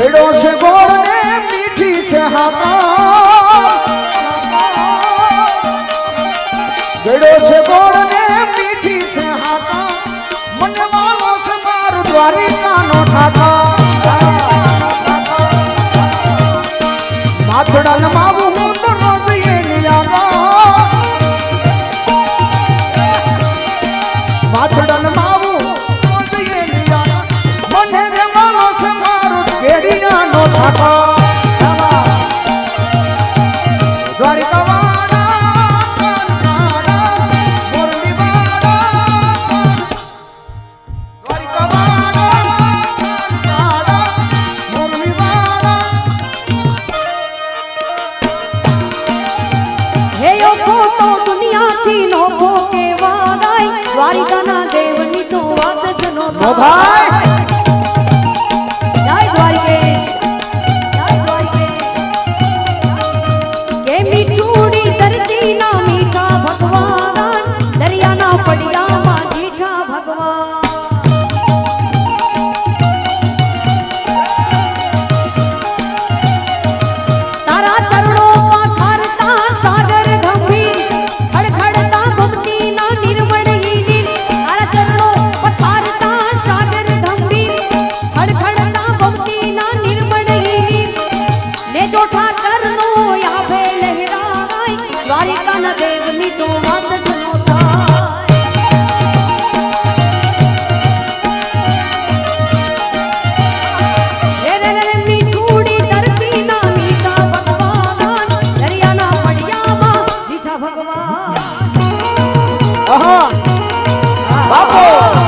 ગળો છે ગોળ ને મીઠી છે હાકા ગળો છે ગોળ ને મીઠી છે હાકા મને વાલો છે મારું દ્વારિકાનો ઠાકા. માથડા નમાવું હું તો રોજ એની આગા માથડા નમાવું હે ઓખો તો દુનિયાથી નોખો કેવાય દ્વારિકાના દેવની તો વાત જ નો થાય. દ્વારિકાના દેવની તો વાત જ નો થાય. ભગવાન બાપો!